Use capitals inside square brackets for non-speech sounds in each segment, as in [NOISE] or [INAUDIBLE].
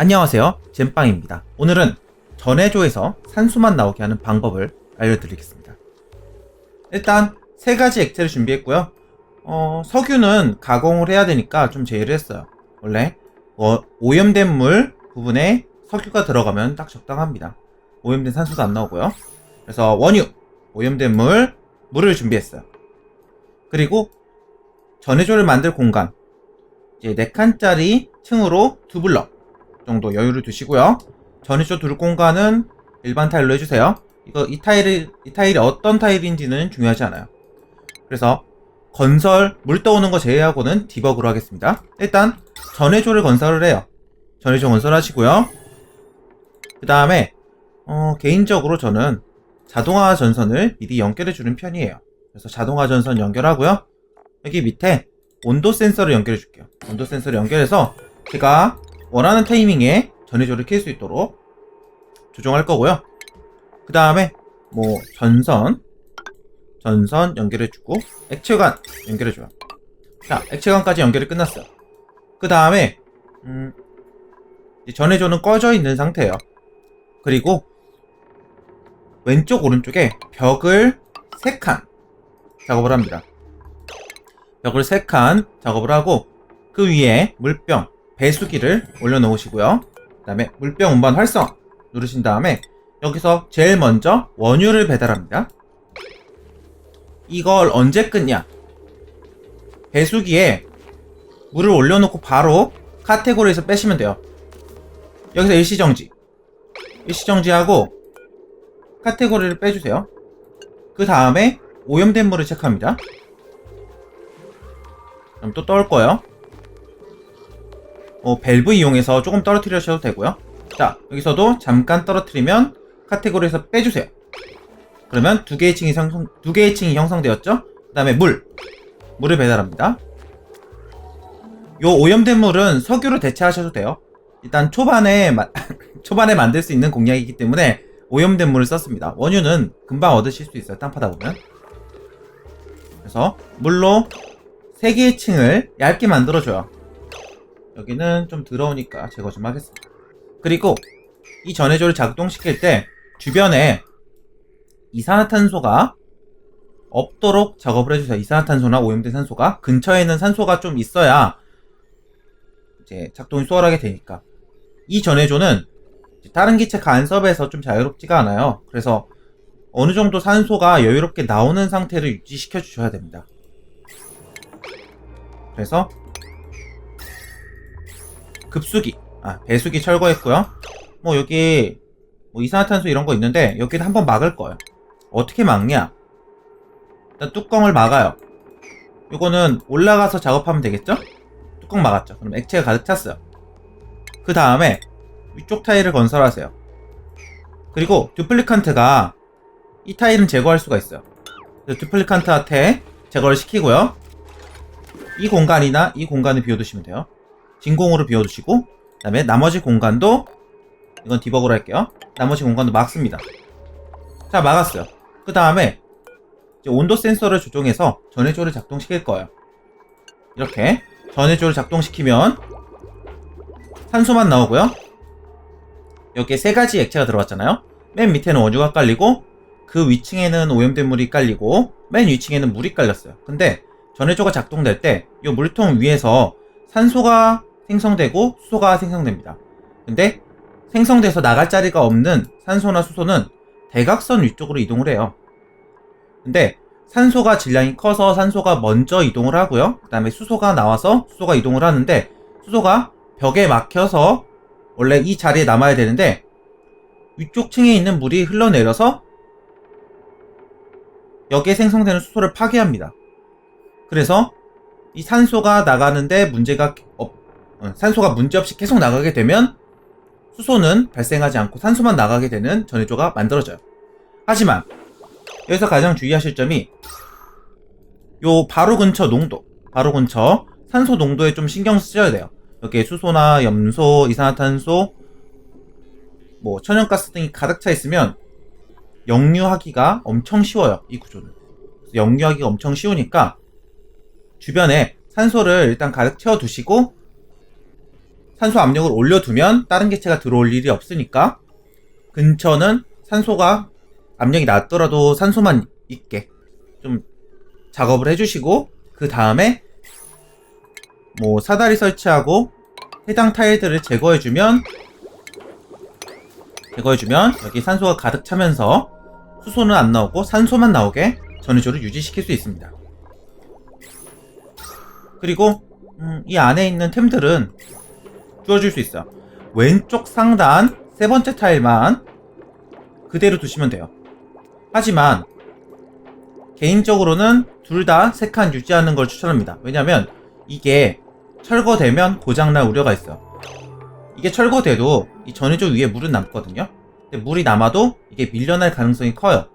안녕하세요. 젠빵입니다. 오늘은 전해조에서 산수만 나오게 하는 방법을 알려드리겠습니다. 일단 세 가지 액체를 준비했고요. 어, 석유는 가공을 해야 되니까 좀 제외를 했어요. 원래 어, 오염된 물 부분에 석유가 들어가면 딱 적당합니다. 오염된 산소도 안 나오고요. 그래서 원유, 오염된 물, 물을 준비했어요. 그리고 전해조를 만들 공간, 이제 4칸짜리 층으로 두 블럭 정도 여유를 두시고요. 전해조 둘 공간은 일반 타일로 해주세요. 이거 이 타일이 이 타일이 어떤 타일인지는 중요하지 않아요. 그래서 건설 물 떠오는 거 제외하고는 디버그로 하겠습니다. 일단 전해조를 건설을 해요. 전해조 건설하시고요. 그 다음에 어, 개인적으로 저는 자동화 전선을 미리 연결해 주는 편이에요. 그래서 자동화 전선 연결하고요. 여기 밑에 온도 센서를 연결해 줄게요. 온도 센서를 연결해서 제가 원하는 타이밍에 전해조를 켤수 있도록 조정할 거고요. 그 다음에 뭐 전선 전선 연결해주고 액체관 연결해줘요. 자 액체관까지 연결이 끝났어요. 그 다음에 음, 전해조는 꺼져 있는 상태예요. 그리고 왼쪽 오른쪽에 벽을 3칸 작업을 합니다. 벽을 3칸 작업을 하고 그 위에 물병 배수기를 올려놓으시고요. 그 다음에 물병 운반 활성 누르신 다음에 여기서 제일 먼저 원유를 배달합니다. 이걸 언제 끊냐? 배수기에 물을 올려놓고 바로 카테고리에서 빼시면 돼요. 여기서 일시정지. 일시정지하고 카테고리를 빼주세요. 그 다음에 오염된 물을 체크합니다. 그럼 또 떠올 거예요. 어, 밸브 이용해서 조금 떨어뜨리셔도 되고요. 자, 여기서도 잠깐 떨어뜨리면 카테고리에서 빼주세요. 그러면 두 개의 층이 형성, 두 개의 층이 형성되었죠? 그 다음에 물. 물을 배달합니다. 요 오염된 물은 석유로 대체하셔도 돼요. 일단 초반에, 마, [LAUGHS] 초반에 만들 수 있는 공략이기 때문에 오염된 물을 썼습니다. 원유는 금방 얻으실 수 있어요. 땅 파다 보면. 그래서 물로 세 개의 층을 얇게 만들어줘요. 여기는 좀 더러우니까 제거 좀 하겠습니다. 그리고 이 전해조를 작동시킬 때 주변에 이산화탄소가 없도록 작업을 해주세요. 이산화탄소나 오염된 산소가 근처에 있는 산소가 좀 있어야 이제 작동이 수월하게 되니까 이 전해조는 다른 기체 간섭에서 좀 자유롭지가 않아요. 그래서 어느 정도 산소가 여유롭게 나오는 상태를 유지시켜 주셔야 됩니다. 그래서 급수기, 아 배수기 철거했고요. 뭐 여기 뭐 이산화탄소 이런 거 있는데 여기도 한번 막을 거예요. 어떻게 막냐? 일단 뚜껑을 막아요. 이거는 올라가서 작업하면 되겠죠? 뚜껑 막았죠. 그럼 액체가 가득 찼어요. 그 다음에 위쪽 타일을 건설하세요. 그리고 듀플리칸트가 이 타일은 제거할 수가 있어요. 듀플리칸트한테 제거를 시키고요. 이 공간이나 이 공간을 비워두시면 돼요. 진공으로 비워두시고 그 다음에 나머지 공간도 이건 디버그로 할게요. 나머지 공간도 막습니다. 자 막았어요. 그 다음에 온도 센서를 조정해서 전해조를 작동시킬 거예요. 이렇게 전해조를 작동시키면 산소만 나오고요. 여기에 세 가지 액체가 들어갔잖아요. 맨 밑에는 원유가 깔리고 그 위층에는 오염된 물이 깔리고 맨 위층에는 물이 깔렸어요. 근데 전해조가 작동될 때 이 물통 위에서 산소가 생성되고 수소가 생성됩니다. 근데 생성돼서 나갈 자리가 없는 산소나 수소는 대각선 위쪽으로 이동을 해요. 근데 산소가 질량이 커서 산소가 먼저 이동을 하고요. 그 다음에 수소가 나와서 수소가 이동을 하는데 수소가 벽에 막혀서 원래 이 자리에 남아야 되는데 위쪽 층에 있는 물이 흘러내려서 여기에 생성되는 수소를 파괴합니다. 그래서 이 산소가 나가는데 문제가 없, 어, 산소가 문제없이 계속 나가게 되면 수소는 발생하지 않고 산소만 나가게 되는 전해조가 만들어져요. 하지만 여기서 가장 주의하실 점이 요 바로 근처 농도, 바로 근처 산소 농도에 좀 신경 쓰셔야 돼요. 여기에 수소나 염소, 이산화탄소, 뭐 천연가스 등이 가득 차 있으면 역류하기가 엄청 쉬워요. 이 구조는. 역류하기가 엄청 쉬우니까 주변에 산소를 일단 가득 채워 두시고 산소 압력을 올려두면 다른 개체가 들어올 일이 없으니까 근처는 산소가 압력이 낮더라도 산소만 있게 좀 작업을 해주시고 그 다음에 뭐 사다리 설치하고 해당 타일들을 제거해주면 제거해주면 여기 산소가 가득 차면서 수소는 안 나오고 산소만 나오게 전해조를 유지시킬 수 있습니다. 그리고 음, 이 안에 있는 템들은 주어줄 수 있어요. 왼쪽 상단 세 번째 타일만 그대로 두시면 돼요. 하지만 개인적으로는 둘 다 세 칸 유지하는 걸 추천합니다. 왜냐면 이게 철거되면 고장날 우려가 있어요. 이게 철거돼도 이 전해조 위에 물은 남거든요. 근데 물이 남아도 이게 밀려날 가능성이 커요.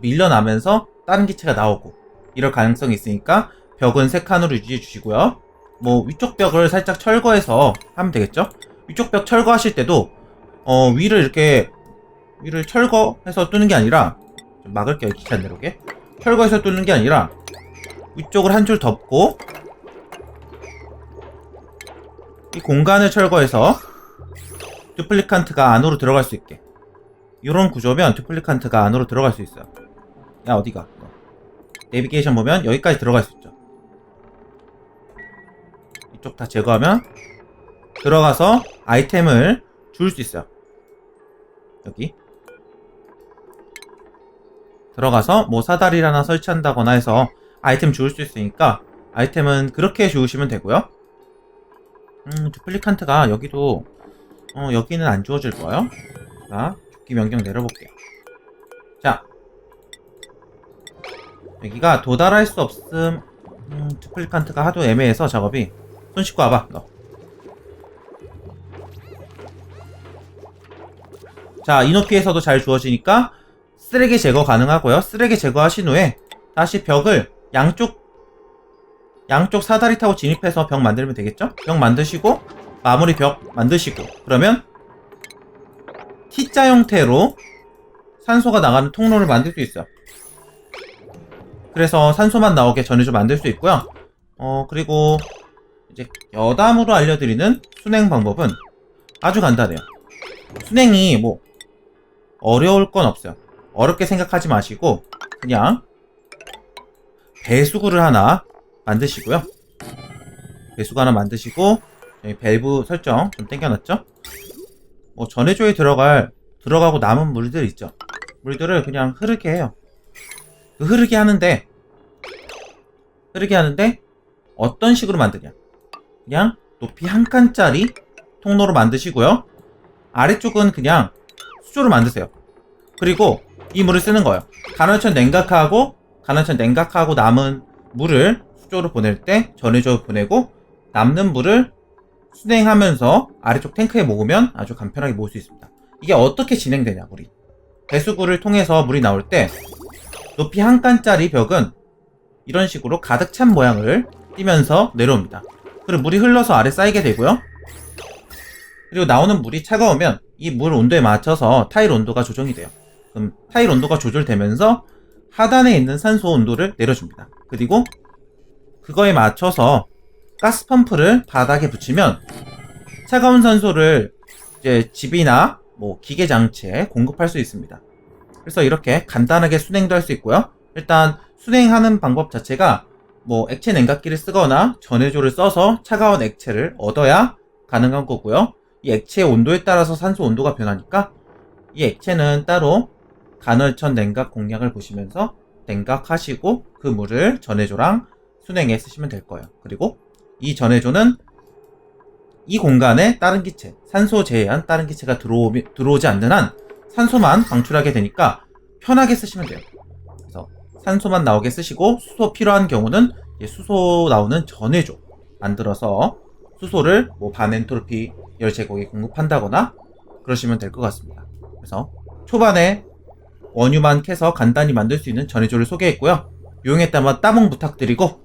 밀려나면서 다른 기체가 나오고 이럴 가능성이 있으니까 벽은 세 칸으로 유지해 주시고요. 뭐 위쪽 벽을 살짝 철거해서 하면 되겠죠? 위쪽 벽 철거하실 때도 어 위를 이렇게 위를 철거해서 뚫는 게 아니라 좀 막을게요 안 내려오게. 철거해서 뚫는 게 아니라 위쪽을 한 줄 덮고 이 공간을 철거해서 듀플리칸트가 안으로 들어갈 수 있게. 이런 구조면 듀플리칸트가 안으로 들어갈 수 있어요. 야 어디가? 너. 내비게이션 보면 여기까지 들어갈 수 있죠 이쪽 다 제거하면 들어가서 아이템을 줄 수 있어요. 여기. 들어가서 뭐 사다리를 하나 설치한다거나 해서 아이템 주울 수 있으니까 아이템은 그렇게 주우시면 되고요. 음 듀플리칸트가 여기도 어 여기는 안 주어질 거예요. 자 죽기 명령 내려볼게요. 자. 여기가 도달할 수 없음 음, 듀플리칸트가 하도 애매해서 작업이 손 씻고 와봐 너 자, 이 높이에서도 잘 주어지니까 쓰레기 제거 가능하고요. 쓰레기 제거하신 후에 다시 벽을 양쪽 양쪽 사다리 타고 진입해서 벽 만들면 되겠죠? 벽 만드시고 마무리 벽 만드시고 그러면 T자 형태로 산소가 나가는 통로를 만들 수 있어요. 그래서 산소만 나오게 전해줘 만들 수 있고요. 어 그리고 이제 여담으로 알려드리는 순행 방법은 아주 간단해요. 순행이 뭐 어려울 건 없어요. 어렵게 생각하지 마시고 그냥 배수구를 하나 만드시고요. 배수구 하나 만드시고 여기 밸브 설정 좀 땡겨놨죠? 뭐 전해조에 들어갈 들어가고 남은 물들 있죠. 물들을 그냥 흐르게 해요. 그 흐르게 하는데 흐르게 하는데 어떤 식으로 만드냐? 그냥 높이 한 칸짜리 통로로 만드시고요. 아래쪽은 그냥 수조를 만드세요. 그리고 이 물을 쓰는 거예요. 간헐천 냉각하고 간헐천 냉각하고 남은 물을 수조로 보낼 때 전해줘 보내고 남는 물을 순행하면서 아래쪽 탱크에 모으면 아주 간편하게 모을 수 있습니다. 이게 어떻게 진행되냐, 물이. 배수구를 통해서 물이 나올 때 높이 한 칸짜리 벽은 이런 식으로 가득 찬 모양을 띄면서 내려옵니다. 그리고 물이 흘러서 아래 쌓이게 되고요. 그리고 나오는 물이 차가우면 이 물 온도에 맞춰서 타일 온도가 조정이 돼요. 그럼 타일 온도가 조절되면서 하단에 있는 산소 온도를 내려줍니다. 그리고 그거에 맞춰서 가스 펌프를 바닥에 붙이면 차가운 산소를 이제 집이나 뭐 기계 장치에 공급할 수 있습니다. 그래서 이렇게 간단하게 순행도 할 수 있고요. 일단 순행하는 방법 자체가 뭐 액체 냉각기를 쓰거나 전해조를 써서 차가운 액체를 얻어야 가능한 거고요. 이 액체의 온도에 따라서 산소 온도가 변하니까 이 액체는 따로 간헐천 냉각 공략을 보시면서 냉각하시고 그 물을 전해조랑 순행에 쓰시면 될 거예요. 그리고 이 전해조는 이 공간에 다른 기체, 산소 제외한 다른 기체가 들어오, 들어오지 않는 한 산소만 방출하게 되니까 편하게 쓰시면 돼요. 산소만 나오게 쓰시고 수소 필요한 경우는 수소 나오는 전해조 만들어서 수소를 뭐 반엔톨피 열 제곱에 공급한다거나 그러시면 될 것 같습니다. 그래서 초반에 원유만 캐서 간단히 만들 수 있는 전해조를 소개했고요. 유용했다면 따봉 부탁드리고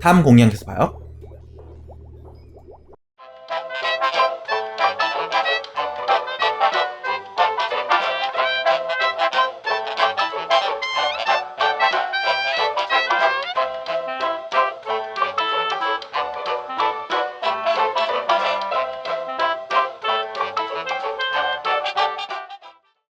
다음 공략에서 봐요.